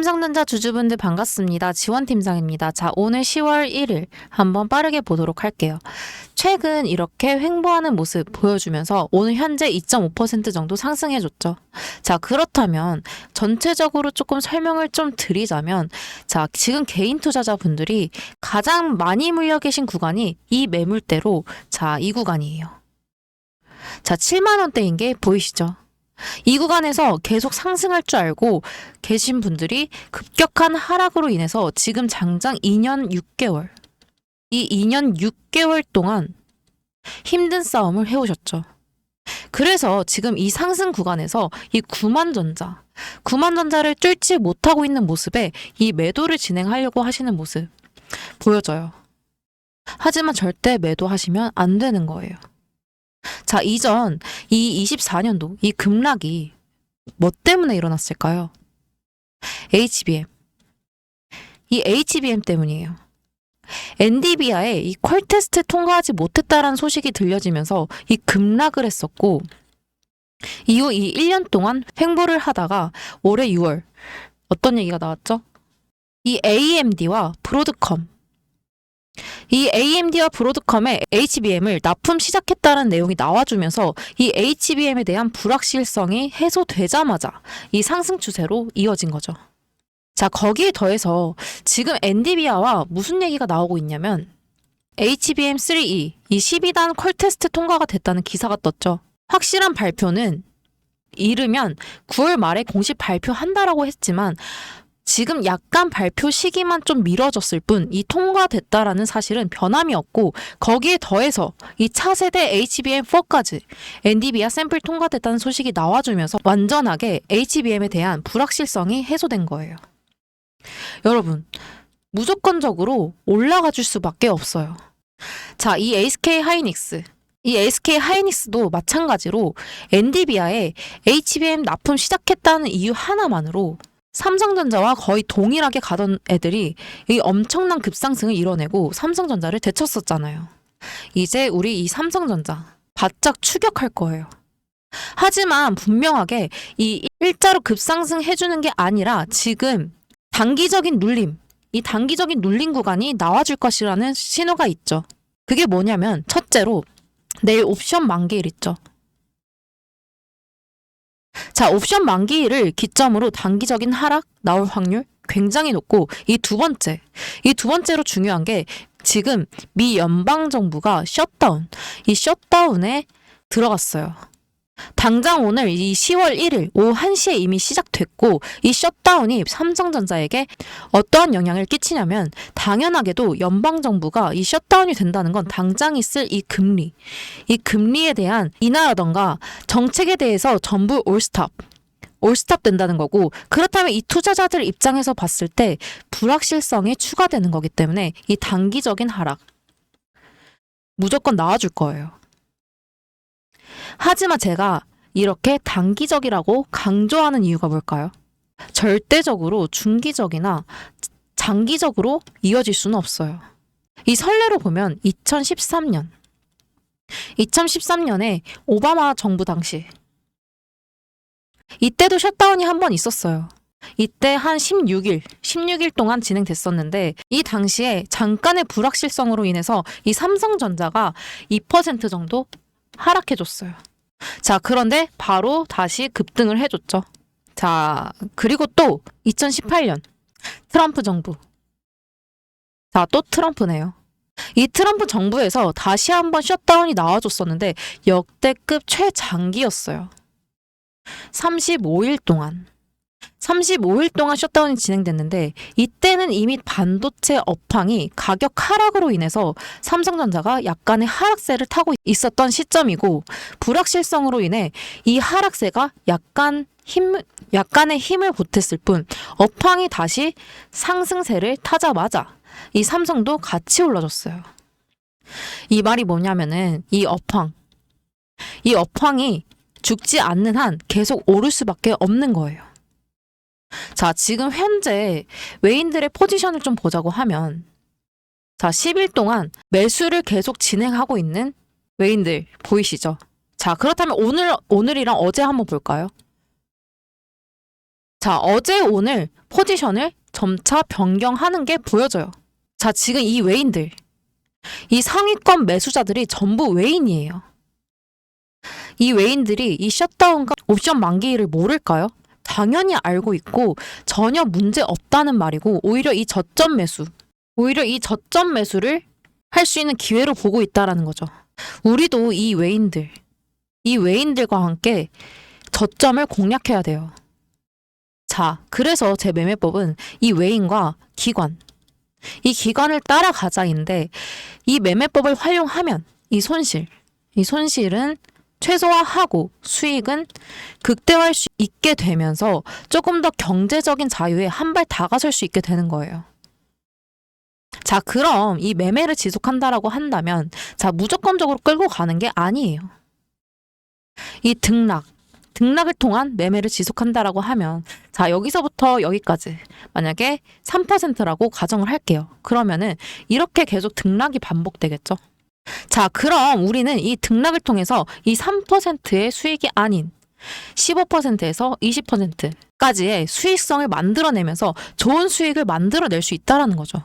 삼성전자 주주분들 반갑습니다. 지원팀장입니다. 자, 오늘 10월 1일 한번 빠르게 보도록 할게요. 최근 이렇게 횡보하는 모습 보여주면서 오늘 현재 2.5% 정도 상승해줬죠. 자, 그렇다면 전체적으로 조금 설명을 좀 드리자면 자, 지금 개인 투자자분들이 가장 많이 물려 계신 구간이 이 매물대로 자, 이 구간이에요. 자, 7만 원대인 게 보이시죠? 이 구간에서 계속 상승할 줄 알고 계신 분들이 급격한 하락으로 인해서 지금 장장 2년 6개월, 이 2년 6개월 동안 힘든 싸움을 해오셨죠. 그래서 지금 이 상승 구간에서 이 9만 전자, 9만 전자를 뚫지 못하고 있는 모습에 이 매도를 진행하려고 하시는 모습 보여져요. 하지만 절대 매도하시면 안 되는 거예요. 자, 이전 이 24년도 이 급락이 뭐 때문에 일어났을까요? HBM. 이 HBM 때문이에요. 엔디비아의 이 퀄 테스트 통과하지 못했다라는 소식이 들려지면서 이 급락을 했었고 이후 이 1년 동안 횡보를 하다가 올해 6월 어떤 얘기가 나왔죠? 이 AMD와 브로드컴 이 AMD와 브로드컴의 HBM을 납품 시작했다는 내용이 나와주면서 이 HBM에 대한 불확실성이 해소되자마자 이 상승 추세로 이어진 거죠. 자, 거기에 더해서 지금 엔디비아와 무슨 얘기가 나오고 있냐면 HBM3E 이 12단 퀄 테스트 통과가 됐다는 기사가 떴죠. 확실한 발표는 이르면 9월 말에 공식 발표한다라고 했지만 지금 약간 발표 시기만 좀 미뤄졌을 뿐 이 통과됐다라는 사실은 변함이 없고 거기에 더해서 이 차세대 HBM4까지 엔디비아 샘플 통과됐다는 소식이 나와주면서 완전하게 HBM에 대한 불확실성이 해소된 거예요. 여러분 무조건적으로 올라가 줄 수밖에 없어요. 자, 이 SK 하이닉스 이 SK 하이닉스도 마찬가지로 엔디비아에 HBM 납품 시작했다는 이유 하나만으로 삼성전자와 거의 동일하게 가던 애들이 이 엄청난 급상승을 이뤄내고 삼성전자를 되쳤었잖아요. 이제 우리 이 삼성전자 바짝 추격할 거예요. 하지만 분명하게 이 일자로 급상승 해주는 게 아니라 지금 단기적인 눌림, 이 단기적인 눌림 구간이 나와줄 것이라는 신호가 있죠. 그게 뭐냐면 첫째로 내일 옵션 만기일 있죠. 자, 옵션 만기일을 기점으로 단기적인 하락 나올 확률 굉장히 높고 이 두 번째, 이 두 번째로 중요한 게 지금 미 연방 정부가 셧다운, 이 셧다운에 들어갔어요. 당장 오늘 이 10월 1일 오후 1시에 이미 시작됐고 이 셧다운이 삼성전자에게 어떠한 영향을 끼치냐면 당연하게도 연방 정부가 이 셧다운이 된다는 건 당장 있을 이 금리 이 금리에 대한 인하라던가 정책에 대해서 전부 올스탑 올스탑 된다는 거고 그렇다면 이 투자자들 입장에서 봤을 때 불확실성이 추가되는 거기 때문에 이 단기적인 하락 무조건 나와줄 거예요. 하지만 제가 이렇게 단기적이라고 강조하는 이유가 뭘까요? 절대적으로 중기적이나 장기적으로 이어질 수는 없어요. 이 선례로 보면 2013년, 2013년에 오바마 정부 당시 이때도 셧다운이 한 번 있었어요. 이때 한 16일, 16일 동안 진행됐었는데 이 당시에 잠깐의 불확실성으로 인해서 이 삼성전자가 2% 정도 하락해줬어요. 자, 그런데 바로 다시 급등을 해줬죠. 자, 그리고 또 2018년 트럼프 정부. 자, 또 트럼프네요. 이 트럼프 정부에서 다시 한번 셧다운이 나와줬었는데 역대급 최장기였어요. 35일 동안. 35일 동안 셧다운이 진행됐는데 이때는 이미 반도체 업황이 가격 하락으로 인해서 삼성전자가 약간의 하락세를 타고 있었던 시점이고 불확실성으로 인해 이 하락세가 약간 힘 약간의 힘을 보탰을 뿐 업황이 다시 상승세를 타자마자 이 삼성도 같이 올라졌어요. 이 말이 뭐냐면은 이 업황 이 업황이 죽지 않는 한 계속 오를 수밖에 없는 거예요. 자, 지금 현재 외인들의 포지션을 좀 보자고 하면 자, 10일 동안 매수를 계속 진행하고 있는 외인들 보이시죠? 자, 그렇다면 오늘 오늘이랑 어제 한번 볼까요? 자, 어제 오늘 포지션을 점차 변경하는 게 보여져요. 자, 지금 이 외인들, 이 상위권 매수자들이 전부 외인이에요. 이 외인들이 이 셧다운과 옵션 만기일을 모를까요? 당연히 알고 있고 전혀 문제 없다는 말이고 오히려 이 저점 매수, 오히려 이 저점 매수를 할 수 있는 기회로 보고 있다라는 거죠. 우리도 이 외인들, 이 외인들과 함께 저점을 공략해야 돼요. 자, 그래서 제 매매법은 이 외인과 기관, 이 기관을 따라가자인데 이 매매법을 활용하면 이 손실, 이 손실은 최소화하고 수익은 극대화할 수 있게 되면서 조금 더 경제적인 자유에 한 발 다가설 수 있게 되는 거예요. 자, 그럼 이 매매를 지속한다라고 한다면 자, 무조건적으로 끌고 가는 게 아니에요. 이 등락, 등락을 통한 매매를 지속한다라고 하면 자, 여기서부터 여기까지 만약에 3%라고 가정을 할게요. 그러면은 이렇게 계속 등락이 반복되겠죠. 자, 그럼 우리는 이 등락을 통해서 이 3%의 수익이 아닌 15%에서 20%까지의 수익성을 만들어내면서 좋은 수익을 만들어낼 수 있다라는 거죠.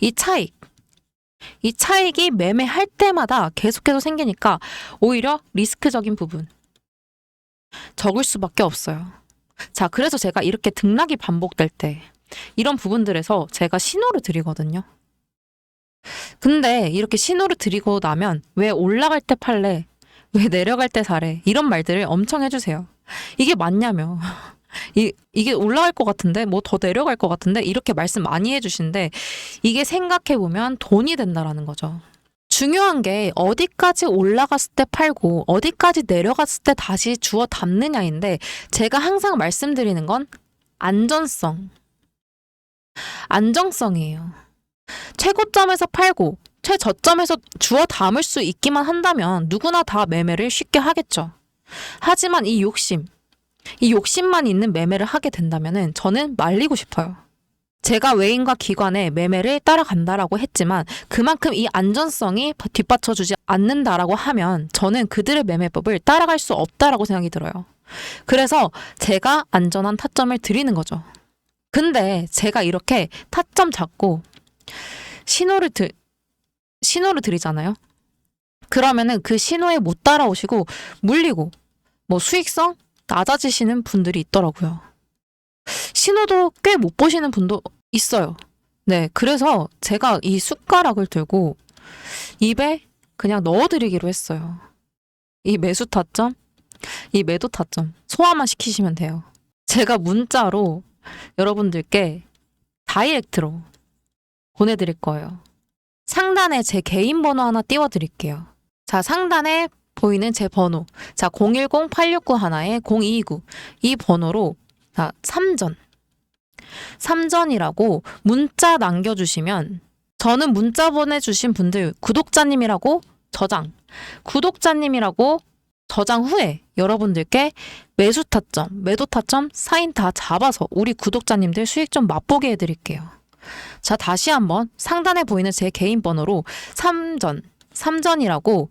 이 차익, 이 차익이 매매할 때마다 계속해서 생기니까 오히려 리스크적인 부분 적을 수밖에 없어요. 자, 그래서 제가 이렇게 등락이 반복될 때 이런 부분들에서 제가 신호를 드리거든요. 근데 이렇게 신호를 드리고 나면 왜 올라갈 때 팔래? 왜 내려갈 때 사래? 이런 말들을 엄청 해주세요. 이게 맞냐며. 이, 이게 올라갈 것 같은데, 뭐 더 내려갈 것 같은데, 이렇게 말씀 많이 해주신데, 이게 생각해보면 돈이 된다라는 거죠. 중요한 게 어디까지 올라갔을 때 팔고, 어디까지 내려갔을 때 다시 주워 담느냐인데, 제가 항상 말씀드리는 건 안전성. 안정성이에요. 최고점에서 팔고 최저점에서 주워 담을 수 있기만 한다면 누구나 다 매매를 쉽게 하겠죠. 하지만 이 욕심, 이 욕심만 있는 매매를 하게 된다면 저는 말리고 싶어요. 제가 외인과 기관의 매매를 따라간다라고 했지만 그만큼 이 안전성이 뒷받쳐주지 않는다라고 하면 저는 그들의 매매법을 따라갈 수 없다라고 생각이 들어요. 그래서 제가 안전한 타점을 드리는 거죠. 근데 제가 이렇게 타점 잡고 신호를 드, 신호를 드리잖아요. 그러면은 그 신호에 못 따라오시고 물리고 뭐 수익성 낮아지시는 분들이 있더라고요. 신호도 꽤 못 보시는 분도 있어요. 네, 그래서 제가 이 숟가락을 들고 입에 그냥 넣어드리기로 했어요. 이 매수 타점, 이 매도 타점 소화만 시키시면 돼요. 제가 문자로 여러분들께 다이렉트로 보내드릴 거예요. 상단에 제 개인 번호 하나 띄워드릴게요. 자, 상단에 보이는 제 번호. 자, 010-8691-0229. 이 번호로, 자, 3전. 3전이라고 문자 남겨주시면, 저는 문자 보내주신 분들, 구독자님이라고 저장. 구독자님이라고 저장 후에 여러분들께 매수 타점, 매도 타점, 사인 다 잡아서 우리 구독자님들 수익 좀 맛보게 해드릴게요. 자, 다시 한번 상단에 보이는 제 개인 번호로 3전, 3전이라고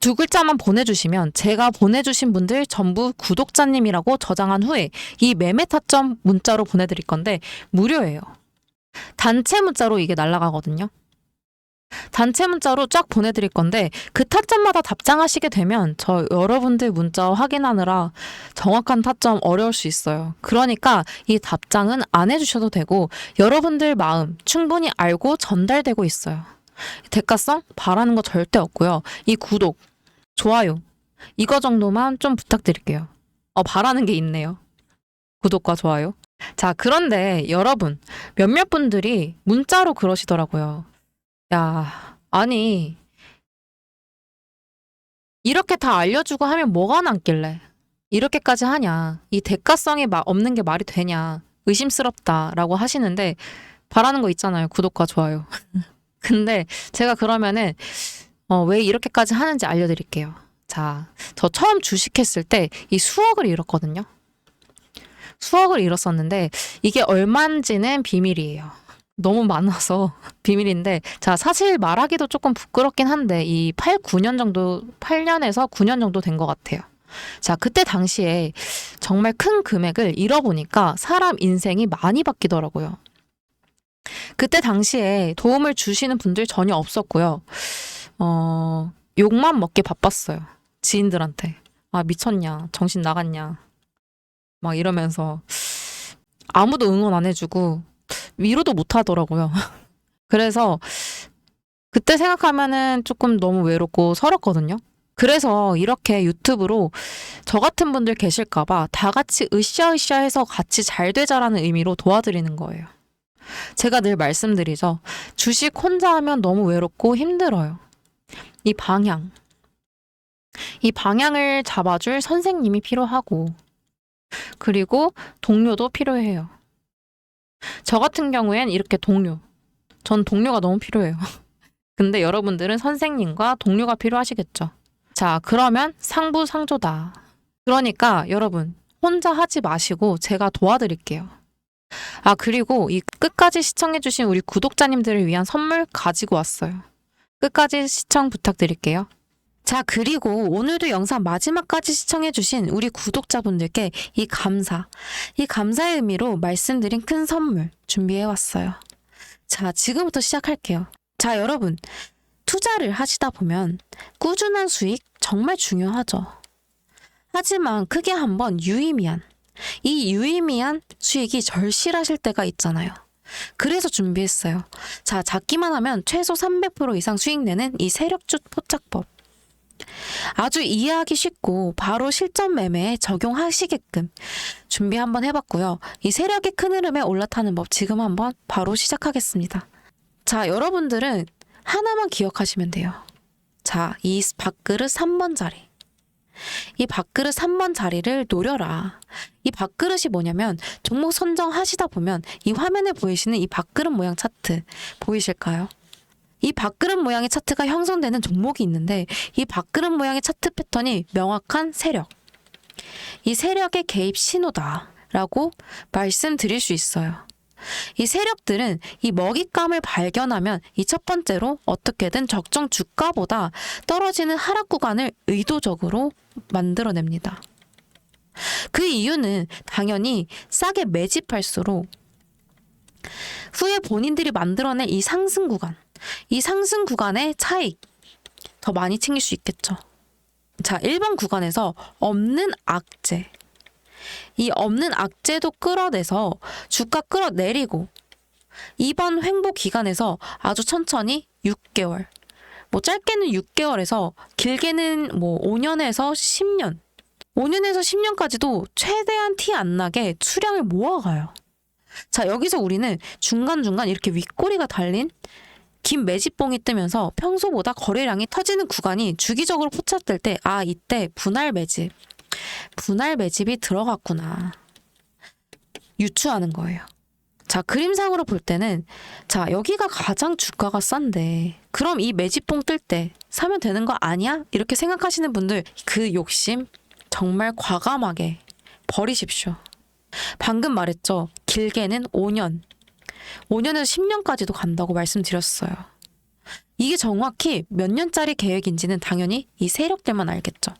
두 글자만 보내주시면 제가 보내주신 분들 전부 구독자님이라고 저장한 후에 이 매매 타점 문자로 보내드릴 건데 무료예요. 단체 문자로 이게 날아가거든요. 단체 문자로 쫙 보내드릴 건데 그 타점마다 답장하시게 되면 저 여러분들 문자 확인하느라 정확한 타점 어려울 수 있어요. 그러니까 이 답장은 안 해주셔도 되고 여러분들 마음 충분히 알고 전달되고 있어요. 대가성 바라는 거 절대 없고요. 이 구독, 좋아요 이거 정도만 좀 부탁드릴게요. 어 바라는 게 있네요. 구독과 좋아요. 자 그런데 여러분 몇몇 분들이 문자로 그러시더라고요. 야, 아니, 이렇게 다 알려주고 하면 뭐가 남길래? 이렇게까지 하냐? 이 대가성이 마- 없는 게 말이 되냐? 의심스럽다라고 하시는데, 바라는 거 있잖아요. 구독과 좋아요. 근데 제가 그러면은, 어, 왜 이렇게까지 하는지 알려드릴게요. 자, 저 처음 주식했을 때 이 수억을 잃었거든요. 수억을 잃었었는데, 이게 얼마인지는 비밀이에요. 너무 많아서 비밀인데 자 사실 말하기도 조금 부끄럽긴 한데 이 8, 9년 정도 8년에서 9년 정도 된 것 같아요. 자, 그때 당시에 정말 큰 금액을 잃어보니까 사람 인생이 많이 바뀌더라고요. 그때 당시에 도움을 주시는 분들 전혀 없었고요. 어, 욕만 먹기 바빴어요. 지인들한테. 아, 미쳤냐. 정신 나갔냐. 막 이러면서 아무도 응원 안 해주고 위로도 못 하더라고요. 그래서 그때 생각하면은 조금 너무 외롭고 서럽거든요. 그래서 이렇게 유튜브로 저 같은 분들 계실까봐 다 같이 으쌰으쌰 해서 같이 잘 되자라는 의미로 도와드리는 거예요. 제가 늘 말씀드리죠. 주식 혼자 하면 너무 외롭고 힘들어요. 이 방향. 이 방향을 잡아줄 선생님이 필요하고, 그리고 동료도 필요해요. 저 같은 경우엔 이렇게 동료. 전 동료가 너무 필요해요. 근데 여러분들은 선생님과 동료가 필요하시겠죠. 자, 그러면 상부상조다. 그러니까 여러분, 혼자 하지 마시고 제가 도와드릴게요. 아, 그리고 이 끝까지 시청해주신 우리 구독자님들을 위한 선물 가지고 왔어요. 끝까지 시청 부탁드릴게요. 자, 그리고 오늘도 영상 마지막까지 시청해주신 우리 구독자분들께 이 감사, 이 감사의 의미로 말씀드린 큰 선물 준비해왔어요. 자, 지금부터 시작할게요. 자, 여러분. 투자를 하시다 보면 꾸준한 수익 정말 중요하죠. 하지만 크게 한번 유의미한, 이 유의미한 수익이 절실하실 때가 있잖아요. 그래서 준비했어요. 자, 작기만 하면 최소 300% 이상 수익 내는 이 세력주 포착법. 아주 이해하기 쉽고 바로 실전 매매에 적용하시게끔 준비 한번 해봤고요. 이 세력이 큰 흐름에 올라타는 법 지금 한번 바로 시작하겠습니다. 자, 여러분들은 하나만 기억하시면 돼요. 자, 이 밥그릇 3번 자리. 이 밥그릇 3번 자리를 노려라. 이 밥그릇이 뭐냐면 종목 선정하시다 보면 이 화면에 보이시는 이 밥그릇 모양 차트 보이실까요? 이 밥그릇 모양의 차트가 형성되는 종목이 있는데 이 밥그릇 모양의 차트 패턴이 명확한 세력. 이 세력의 개입 신호다라고 말씀드릴 수 있어요. 이 세력들은 이 먹잇감을 발견하면 이 첫 번째로 어떻게든 적정 주가보다 떨어지는 하락 구간을 의도적으로 만들어냅니다. 그 이유는 당연히 싸게 매집할수록 후에 본인들이 만들어낸 이 상승 구간, 이 상승 구간의 차익 더 많이 챙길 수 있겠죠. 자, 1번 구간에서 없는 악재. 이 없는 악재도 끌어내서 주가 끌어내리고 이번 횡보 기간에서 아주 천천히 6개월 뭐 짧게는 6개월에서 길게는 뭐 5년에서 10년 5년에서 10년까지도 최대한 티 안 나게 수량을 모아가요. 자 여기서 우리는 중간중간 이렇게 윗꼬리가 달린 긴 매집봉이 뜨면서 평소보다 거래량이 터지는 구간이 주기적으로 포착될 때 아 이때 분할 매집 분할 매집이 들어갔구나. 유추하는 거예요. 자, 그림상으로 볼 때는 자, 여기가 가장 주가가 싼데 그럼 이 매집봉 뜰 때 사면 되는 거 아니야? 이렇게 생각하시는 분들 그 욕심 정말 과감하게 버리십시오. 방금 말했죠. 길게는 5년. 5년에서 10년까지도 간다고 말씀드렸어요. 이게 정확히 몇 년짜리 계획인지는 당연히 이 세력들만 알겠죠.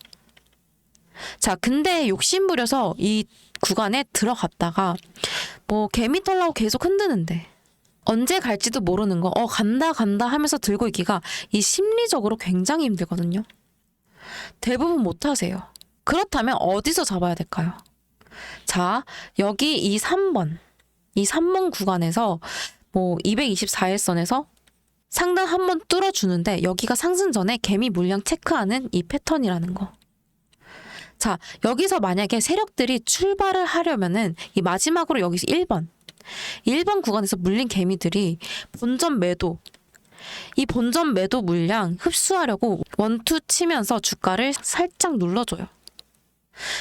자, 근데 욕심 부려서 이 구간에 들어갔다가 뭐 개미 털라고 계속 흔드는데 언제 갈지도 모르는 거, 어, 간다, 간다 하면서 들고 있기가 이 심리적으로 굉장히 힘들거든요. 대부분 못 하세요. 그렇다면 어디서 잡아야 될까요? 자, 여기 이 3번, 이 3번 구간에서 뭐 224일선에서 상단 한 번 뚫어주는데 여기가 상승 전에 개미 물량 체크하는 이 패턴이라는 거. 자, 여기서 만약에 세력들이 출발을 하려면은 이 마지막으로 여기서 1번. 1번 구간에서 물린 개미들이 본전 매도. 이 본전 매도 물량 흡수하려고 원투 치면서 주가를 살짝 눌러줘요.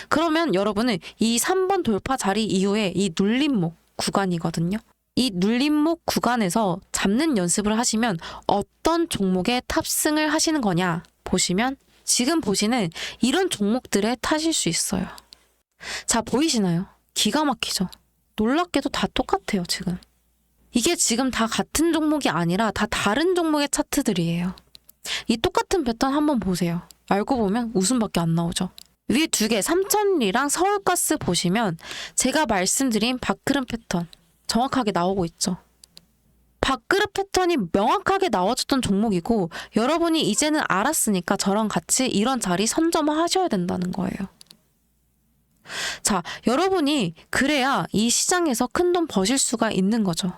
그러면 여러분은 이 3번 돌파 자리 이후에 이 눌림목 구간이거든요. 이 눌림목 구간에서 잡는 연습을 하시면 어떤 종목에 탑승을 하시는 거냐 보시면 지금 보시는 이런 종목들에 타실 수 있어요. 자, 보이시나요? 기가 막히죠? 놀랍게도 다 똑같아요, 지금. 이게 지금 다 같은 종목이 아니라 다 다른 종목의 차트들이에요. 이 똑같은 패턴 한번 보세요. 알고 보면 웃음밖에 안 나오죠. 위에 두 개, 삼천리랑 서울가스 보시면 제가 말씀드린 밥그릇 패턴 정확하게 나오고 있죠. 밥그릇 패턴이 명확하게 나와줬던 종목이고 여러분이 이제는 알았으니까 저랑 같이 이런 자리 선점하셔야 된다는 거예요. 자, 여러분이 그래야 이 시장에서 큰 돈 버실 수가 있는 거죠.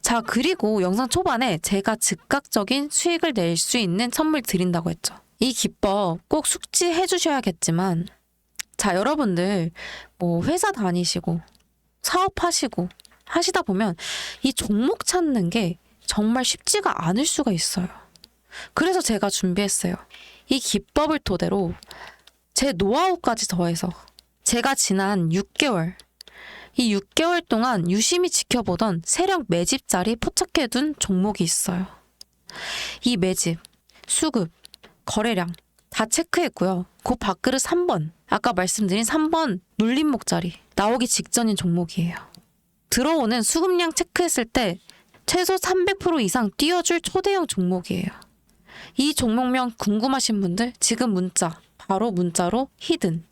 자, 그리고 영상 초반에 제가 즉각적인 수익을 낼 수 있는 선물 드린다고 했죠. 이 기법 꼭 숙지해 주셔야겠지만, 자, 여러분들, 뭐, 회사 다니시고, 사업하시고, 하시다 보면 이 종목 찾는 게 정말 쉽지가 않을 수가 있어요. 그래서 제가 준비했어요. 이 기법을 토대로 제 노하우까지 더해서 제가 지난 6개월, 이 6개월 동안 유심히 지켜보던 세력 매집 자리 포착해둔 종목이 있어요. 이 매집, 수급, 거래량 다 체크했고요. 그 밥그릇 3번, 아까 말씀드린 3번 눌림목 자리 나오기 직전인 종목이에요. 들어오는 수급량 체크했을 때 최소 300% 이상 뛰어줄 초대형 종목이에요. 이 종목명 궁금하신 분들 지금 문자 바로 문자로 히든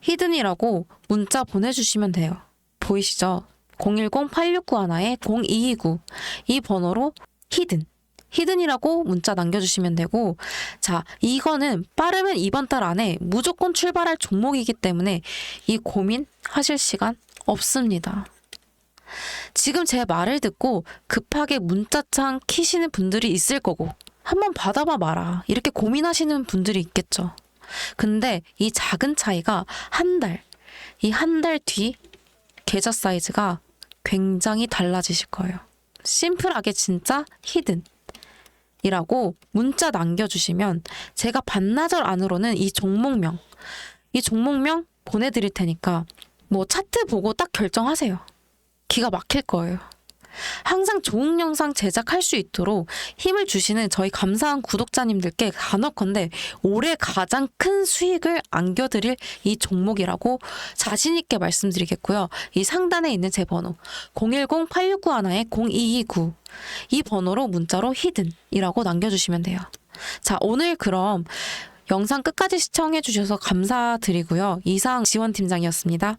히든이라고 문자 보내주시면 돼요. 보이시죠? 010-8691-0229 이 번호로 히든 히든이라고 문자 남겨주시면 되고 자 이거는 빠르면 이번 달 안에 무조건 출발할 종목이기 때문에 이 고민 하실 시간 없습니다. 지금 제 말을 듣고 급하게 문자창 키시는 분들이 있을 거고 한번 받아봐 마라 이렇게 고민하시는 분들이 있겠죠. 근데 이 작은 차이가 한 달, 이 한 달 뒤 계좌 사이즈가 굉장히 달라지실 거예요. 심플하게 진짜 히든. 이라고 문자 남겨주시면 제가 반나절 안으로는 이 종목명, 이 종목명 보내드릴 테니까 뭐 차트 보고 딱 결정하세요. 기가 막힐 거예요. 항상 좋은 영상 제작할 수 있도록 힘을 주시는 저희 감사한 구독자님들께 간혹컨대 올해 가장 큰 수익을 안겨드릴 이 종목이라고 자신있게 말씀드리겠고요. 이 상단에 있는 제 번호 010-8691-0229 이 번호로 문자로 히든이라고 남겨주시면 돼요. 자, 오늘 그럼 영상 끝까지 시청해주셔서 감사드리고요. 이상 지원팀장이었습니다.